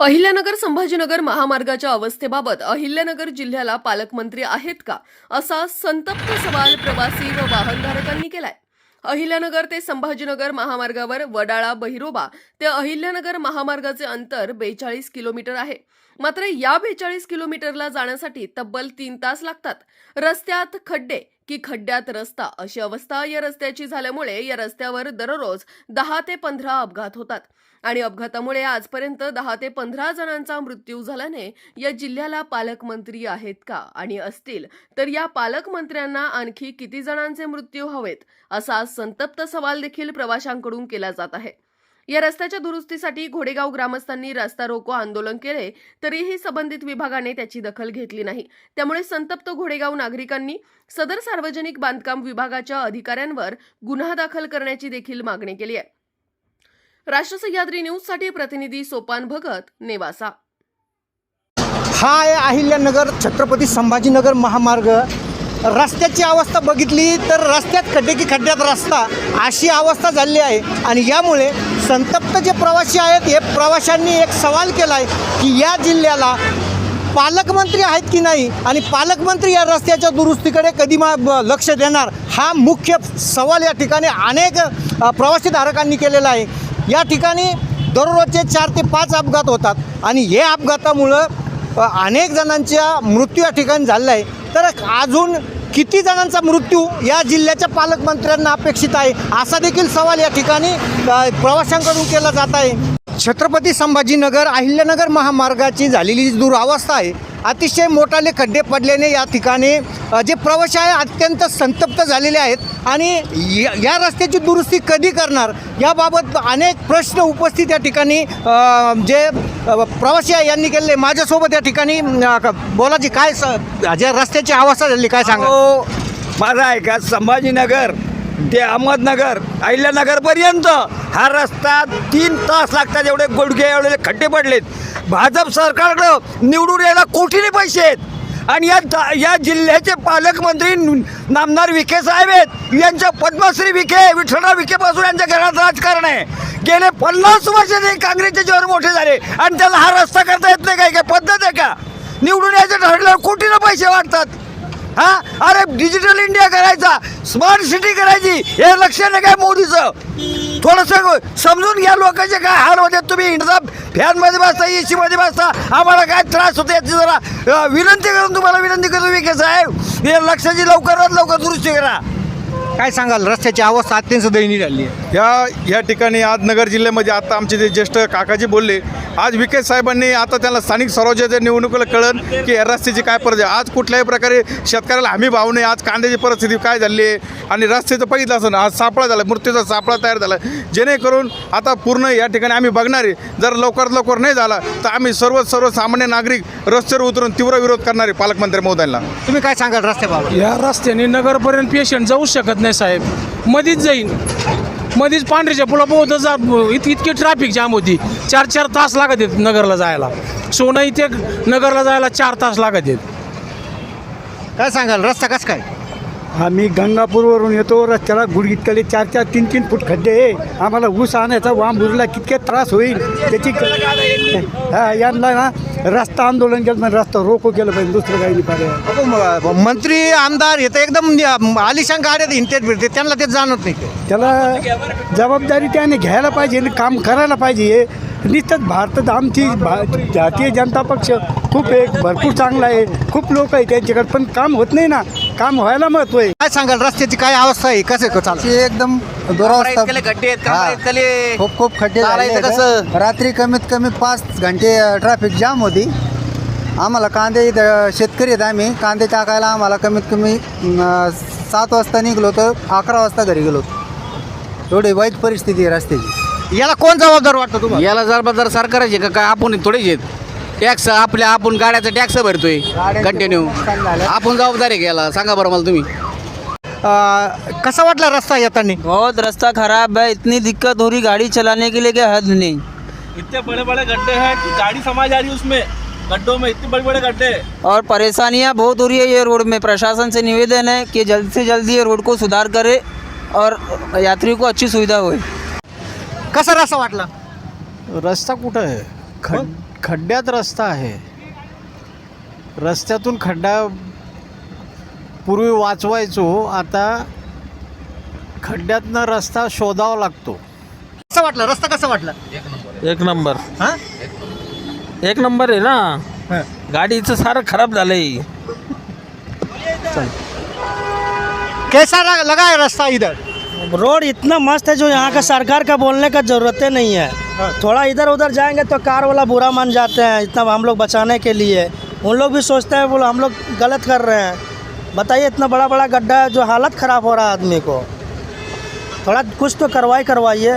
अहिल्यानगर संभाजीनगर महामार्गाच्या अवस्थेबाबत अहिल्यानगर जिल्ह्याला पालकमंत्री आहेत का? असा संतप्त सवाल प्रवासी व वाहनधारकांनी केलाय. अहिल्यानगर ते संभाजीनगर महामार्गावर वडाळा बहिरोबा ते अहिल्यानगर महामार्गाचे अंतर बेचाळीस किलोमीटर आहे. मात्र या बेचाळीस किलोमीटरला जाण्यासाठी तब्बल तीन तास लागतात. रस्त्यात खड्डे की खड्ड्यात रस्ता अशी अवस्था या रस्त्याची झाल्यामुळे या रस्त्यावर दररोज दहा ते पंधरा अपघात होतात. आणि अपघातामुळे आजपर्यंत दहा ते पंधरा जणांचा मृत्यू झाल्याने या जिल्ह्याला पालकमंत्री आहेत का आणि असतील तर या पालकमंत्र्यांना आणखी किती जणांचे मृत्यू हवेत असा संतप्त सवाल देखील प्रवाशांकडून केला जात आहे. या रस्त्याच्या दुरुस्तीसाठी घोडेगाव ग्रामस्थांनी रस्ता रोको आंदोलन केले तरीही संबंधित विभागाने त्याची दखल घेतली नाही. त्यामुळे संतप्त घोडेगाव नागरिकांनी सदर सार्वजनिक बांधकाम विभागाच्या अधिकाऱ्यांवर गुन्हा दाखल करण्याची देखील मागणी केली आहे. राष्ट्र सह्याद्री न्यूजसाठी प्रतिनिधी सोपान भगत नेवासा. हा आहे अहिल्यानगर छत्रपती संभाजीनगर महामार्ग. रस्त्याची अवस्था बघितली तर रस्त्यात खड्डे की खड्ड्यात रस्ता अशी अवस्था झाली आहे. आणि यामुळे संतप्त जे प्रवासी आहेत हे प्रवाशांनी एक सवाल केला आहे की या जिल्ह्याला पालकमंत्री आहेत की नाही? आणि पालकमंत्री या रस्त्याच्या दुरुस्तीकडे कधी मा ब- लक्ष देणार? हा मुख्य सवाल या ठिकाणी अनेक प्रवासीधारकांनी केलेला आहे. या ठिकाणी दररोजचे चार ते पाच अपघात होतात. आणि हे अपघातामुळं अनेक जणांच्या मृत्यू या ठिकाणी झालेला आहे. तर अजून किती जणांचा मृत्यू या जिल्ह्याच्या पालकमंत्र्यांना अपेक्षित आहे असा देखील सवाल या ठिकाणी प्रवाशांकडून केला जात आहे. छत्रपती संभाजीनगर अहिल्यानगर महामार्गाची झालेली जी दुरावस्था आहे. अतिशय मोठाले खड्डे पडल्याने या ठिकाणी जे प्रवासी आहे अत्यंत संतप्त झालेले आहेत. आणि या रस्त्याची दुरुस्ती कधी करणार? याबाबत अनेक प्रश्न उपस्थित या ठिकाणी जे प्रवासी आहे यांनी केलेले. माझ्यासोबत या ठिकाणी बोलाची काय स- जे रस्त्याची अवस्था झाली काय सांगा? माझा आहे का संभाजीनगर ते अहमदनगर अहिल्यानगरपर्यंत हा रस्ता तीन तास लागतात एवढे गुडघे एवढे खड्डे पडलेत. भाजप सरकारकडं निवडून यायला कोटीने पैसे आहेत? आणि या या जिल्ह्याचे पालकमंत्री नामदार विखे साहेब आहेत. यांच्या पद्मश्री विखे विठ्ठलराव विखेपासून यांच्या घरात राजकारण आहे. गेले पन्नास वर्ष ते काँग्रेसचे जेव्हा मोठे झाले. आणि त्याला हा रस्ता करता येत नाही काय? काय पद्धत आहे का? निवडून यायचं ठरल्यावर कोटीनं पैसे वाटतात? हा? अरे डिजिटल इंडिया करायचा. स्मार्ट सिटी करायची. हे लक्ष नाही काय मोदीचं. थोडंसं समजून घ्या लोकांचे काय हाल होते. तुम्ही इंडचा फॅनमध्ये बसता ए सीमध्ये बसता. आम्हाला काय त्रास होते याची जरा विनंती करून तुम्हाला विनंती करतो विखे साहेब. हे लक्षाची लवकरात लवकर दुरुस्ती करा. काय सांगाल? रस्त्याची अवस्था अत्यंत दयनीय झाली आहे. या या ठिकाणी आज नगर जिल्ह्यामध्ये आता आमचे जे ज्येष्ठ काकाजी बोलले आज विखे साहेबांनी आता त्यांना स्थानिक स्वराज्याच्या निवडणुकीला कळन की या रस्त्याची काय परिस्थिती आहे. आज कुठल्याही प्रकारे शेतकऱ्याला हमी भाव नाही आज कांद्याची परिस्थिती काय झाली आहे? आणि रस्त्याचं बघितलं असं आज सापळा झाला मृत्यूचा सापळा तयार झाला. जेणेकरून आता पूर्ण या ठिकाणी आम्ही बघणार आहे. जर लवकरात लवकर नाही झाला तर आम्ही सर्व सर्वसामान्य नागरिक रस्त्यावर उतरून तीव्र विरोध करणार आहे पालकमंत्री महोदयांना. तुम्ही काय सांगाल रस्त्याबाबत? या रस्त्याने नगरपर्यंत पेशंट जाऊ शकत नाही साहेब. मधीच जाईन. मधीच पांढरीच्या पुलापोहत जा इत इतकी ट्रॅफिक जाम होती. चार चार तास लागत आहेत नगरला जायला. सोनं इथे नगरला जायला चार तास लागत आहेत. काय सांगाल? रस्ता कसं काय? आम्ही गंगापूरवरून येतो रस्त्याला गुडगितकडे चार चार तीन तीन फूट खड्डे आहे. आम्हाला ऊस आणायचा वांबुरीला कितके त्रास होईल? त्याची हा यांना ना रस्ता आंदोलन केलं पण रस्ता रोको केलं पाहिजे दुसरं काही नाही पर्याय. अहो, म- मंत्री आमदार हे तर एकदम आलिशान गाड्यात हिंडतेत फिरते त्यांना ते जाणत नाही त्याला जबाबदारी त्याने घ्यायला पाहिजे आणि काम करायला पाहिजे. नुसतंच भारतात आमची भा भारतीय जनता पक्ष खूप एक भरपूर चांगला आहे. खूप लोक आहे त्यांच्याकडे पण काम होत नाही ना. काम व्हायला महत्त्व आहे. काय सांगाल रस्त्याची काय अवस्था आहे? कसं चालू ची एकदम दुरावस्था हा. खूप खूप खड्डे झाले आहेत. रात्री कमीत कमी पाच घंटे ट्रॅफिक जाम होती. आम्हाला कांदे इथं शेतकरी आहेत आम्ही. कांदे टाकायला आम्हाला कमीत कमी अं, सात वाजता निघलो तर अकरा वाजता घरी गेलो. एवढी वाईट परिस्थिती आहे रस्त्याची. याला कोण जबाबदार वाटतं तुम्हाला? याला जबाबदार सरकारचे का? काय आपण थोडेच आहेत. टॅक्स आपल्या आपण गाड्याचा टॅक्स भरतोय. कंटिन्यू आपण जबाबदारी घ्यायला सांगा बरं मला तुम्ही. कसा वाटला रस्ता येताना बहुत रास्ता खराब है इतनी दिक्कत हो रही गाड़ी चलाने के लिए क्या हद नहीं। इतने बड़े बड़े गड्ढे हैं कि गाड़ी समा जा रही है उसमें गड्ढों में इतने बड़े बड़े गड्ढे और परेशानियाँ बहुत हो रही है ये रोड में प्रशासन से निवेदन है कि जल्द से जल्द ये रोड को सुधार करे और यात्रियों को अच्छी सुविधा होए कसा रस्ता वाटला? रस्ता कुठं आहे? खड खड्ड्यात रस्ता आहे. रस्त्यातून खड्डा पूर्वी वाचवायचो आता खड्ड्यातनं रस्ता शोधावा लागतो. कसं वाटलं? रस्ता कसा वाटला? एक नंबर. हां? एक नंबर आहे ना? हां. गाडीचं सारं खराब झालंय. कैसा लगा- लगा है रास्ता इधर? रोड इतना मस्त है जो यहाँ का सरकार का बोलने का जरूरत ही। नहीं है। थोड़ा इधर उधर जाएंगे तो कार वाला बुरा मान जाते हैं इतना हम लोग बचाने के लिए। उन लोग भी सोचते हैं बोलो हम लोग गलत कर रहे हैं। बताइए इतना बड़ा बड़ा गड्ढा है जो हालत ख़राब हो रहा है आदमी को। थोड़ा कुछ तो कार्रवाई करवाइए।